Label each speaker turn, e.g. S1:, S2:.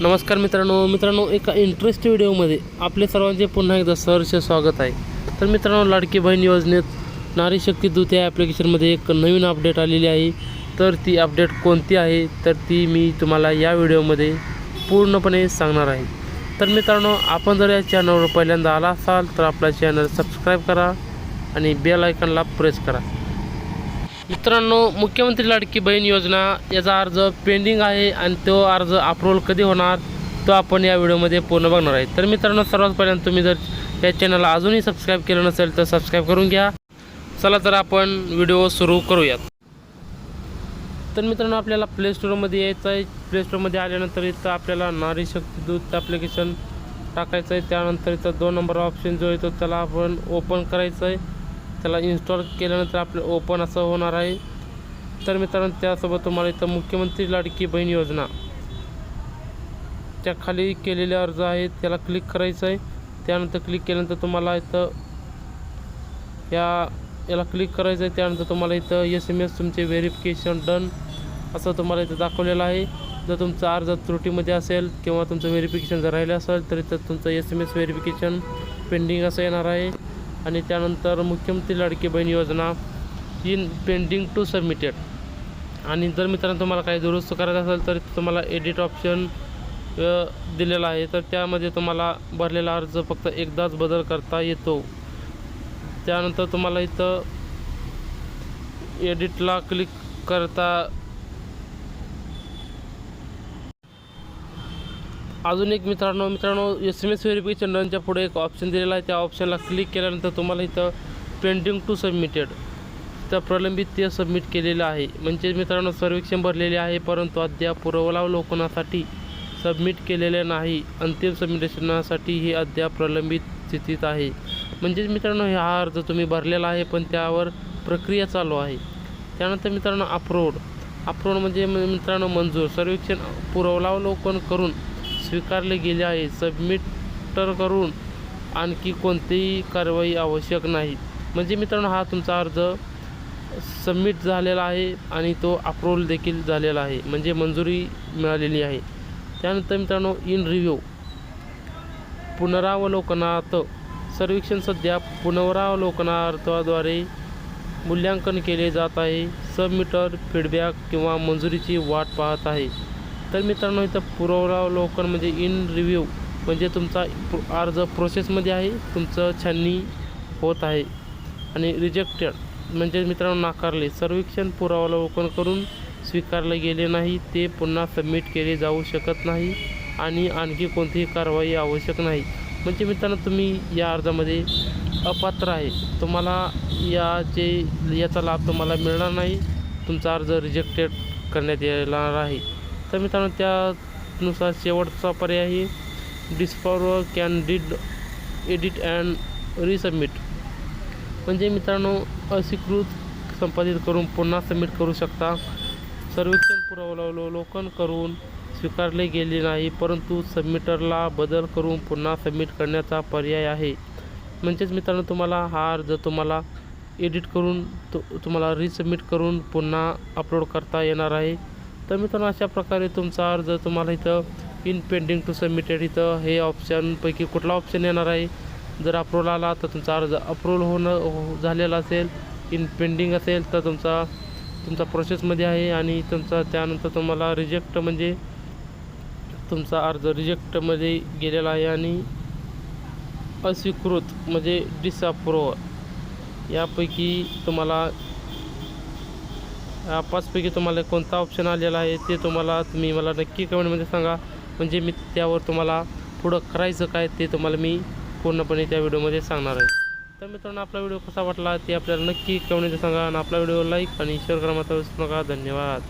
S1: नमस्कार मित्रांनो मित्रांनो एका इंटरेस्ट व्हिडिओमध्ये आपले सर्वांचे पुन्हा एकदा सहर्ष स्वागत आहे. तर मित्रांनो लाडकी बहीण योजनेत नारी शक्ती दूत या ॲप्लिकेशनमध्ये एक नवीन अपडेट आलेली आहे. तर ती अपडेट कोणती आहे? तर ती मी तुम्हाला या व्हिडिओमध्ये पूर्णपणे सांगणार आहे. तर मित्रांनो आपण जर या चॅनलवर पहिल्यांदा आला असाल तर आपला चॅनल सबस्क्राईब करा आणि बेल आयकनला प्रेस करा. मित्रांनो मुख्यमंत्री लाडकी बहीण योजना याचा अर्ज पेंडिंग आहे आणि तो अर्ज अप्रूव्हल कधी होणार तो आपण या व्हिडिओमध्ये पूर्ण बघणार आहे. तर मित्रांनो सर्वात पहिल्यांदा तुम्ही जर या चॅनलला अजूनही सबस्क्राईब केलं नसेल तर सबस्क्राईब करून घ्या. चला तर आपण व्हिडिओ सुरू करूयात. तर मित्रांनो आपल्याला प्ले स्टोअरमध्ये यायचं आहे. प्ले स्टोअरमध्ये आल्यानंतर इथं आपल्याला नारी शक्ती दूत ॲप्लिकेशन टाकायचं आहे. त्यानंतर इथं दोन नंबर ऑप्शन जो येतो त्याला आपण ओपन करायचं आहे. त्याला इन्स्टॉल केल्यानंतर आपलं ओपन असं होणार आहे. तर मित्रांनो त्यासोबत तुम्हाला इथं मुख्यमंत्री लाडकी बहीण योजना. त्या खाली केलेले अर्ज आहेत त्याला क्लिक करायचं आहे. त्यानंतर क्लिक केल्यानंतर तुम्हाला इथं या याला क्लिक करायचं आहे. त्यानंतर तुम्हाला इथं एस एम एस तुमचे व्हेरिफिकेशन डन असं तुम्हाला इथं दाखवलेलं आहे. जर तुमचा अर्ज त्रुटीमध्ये असेल किंवा तुमचं व्हेरिफिकेशन जर राहिलं असेल तर इथं तुमचं S M S verification pending असं येणार आहे. आणि त्यानंतर मुख्यमंत्री लाडकी बहीण योजना इन पेंडिंग टू सबमिटेड आणि जर मित्रांनो तुम्हाला काही दुरुस्त करायचं असेल तर तुम्हाला एडिट ऑप्शन दिलेला आहे. तर त्यामध्ये तुम्हाला भरलेला अर्ज फक्त एकदाच बदल करता येतो. त्यानंतर तुम्हाला इथं एडिटला क्लिक करता अजून एक मित्रांनो मित्रांनो एस एम एस व्हेरिफिकेशन डनच्या पुढे एक ऑप्शन दिलेला आहे. त्या ऑप्शनला क्लिक केल्यानंतर तुम्हाला इथं पेंडिंग टू सबमिटेड त्या प्रलंबित ते सबमिट केलेलं आहे. म्हणजे मित्रांनो सर्वेक्षण भरलेले आहे परंतु अद्याप पुरवलावलोकनासाठी सबमिट केलेले नाही. अंतिम सबमिटेशनासाठी ही अद्याप प्रलंबित स्थितीत आहे. म्हणजेच मित्रांनो हा अर्ज तुम्ही भरलेला आहे पण त्यावर प्रक्रिया चालू आहे. त्यानंतर मित्रांनो अप्रोड अप्रोड म्हणजे म- मित्रांनो मंजूर. सर्वेक्षण पुरवलावलोकन करून स्वीकारले गेले आहे. सबमिट करून आणखी कोणतीही कारवाई आवश्यक नाही. म्हणजे मित्रांनो हा तुमचा अर्ज सबमिट झालेला आहे आणि तो अप्रूव्हल देखील झालेला आहे. म्हणजे मंजुरी मिळालेली आहे. त्यानंतर मित्रांनो इन रिव्ह्यू. पुनरावलोकनात सर्वेक्षण सध्या पुनरावलोकनार्थाद्वारे मूल्यांकन केले जात आहे. सबमिटर फीडबॅक किंवा मंजुरीची वाट पाहत आहे. तर मित्रांनो इथं पुनरावलोकन म्हणजे इन रिव्ह्यू म्हणजे तुमचा अर्ज प्रोसेसमध्ये आहे तुमचं छाननी होत आहे आणि रिजेक्टेड म्हणजे मित्रांनो नाकारले. सर्वेक्षण पुरावलोकन करून स्वीकारले गेले नाही ते पुन्हा सबमिट केले जाऊ शकत नाही आणि आणखी कोणतीही कारवाई आवश्यक नाही. म्हणजे मित्रांनो तुम्ही या अर्जामध्ये अपात्र आहे. तुम्हाला याचे याचा लाभ तुम्हाला मिळणार नाही. तुमचा अर्ज रिजेक्टेड करण्यात येणार आहे. तर मित्रांनो त्यानुसार शेवटचा पर्याय आहे candidate can edit and resubmit म्हणजे मित्रांनो अस्वीकृत संपादित करून पुन्हा सबमिट करू शकता. सर्वेक्षण पुरावलोकन करून स्वीकारले गेले नाही परंतु सबमिटरला बदल करून पुन्हा सबमिट करण्याचा पर्याय आहे. म्हणजेच मित्रांनो तुम्हाला हा अर्ज तुम्हाला एडिट करून तो तुम्हाला रिसबमिट करून पुन्हा अपलोड करता येणार आहे. तर मित्रांनो अशा प्रकारे तुमचा अर्ज तुम्हाला इथं इन पेंडिंग टू सबमिटेड इथं हे ऑप्शनपैकी कुठला ऑप्शन येणार आहे? जर अप्रूव्हल आला तर तुमचा अर्ज अप्रूव्हल होणं हो झालेला असेल इन पेंडिंग असेल तर तुमचा तुमचा प्रोसेसमध्ये आहे आणि तुमचा त्यानंतर तुम्हाला रिजेक्ट म्हणजे तुमचा अर्ज रिजेक्टमध्ये गेलेला आहे आणि अस्वीकृत म्हणजे डिसअप्रूव्ह यापैकी तुम्हाला पाचपैकी तुम्हाला कोणता ऑप्शन आलेला आहे ते तुम्हाला तुम्ही मला नक्की कमेंटमध्ये सांगा. म्हणजे मी त्यावर तुम्हाला पुढं करायचं काय ते तुम्हाला मी पूर्णपणे त्या व्हिडिओमध्ये सांगणार आहे. तर मित्रांनो आपला व्हिडिओ कसा वाटला ते आपल्याला नक्की कमेंटमध्ये सांगा आणि आपला व्हिडिओ लाईक आणि शेअर करा. मात्र विसरू नका. धन्यवाद.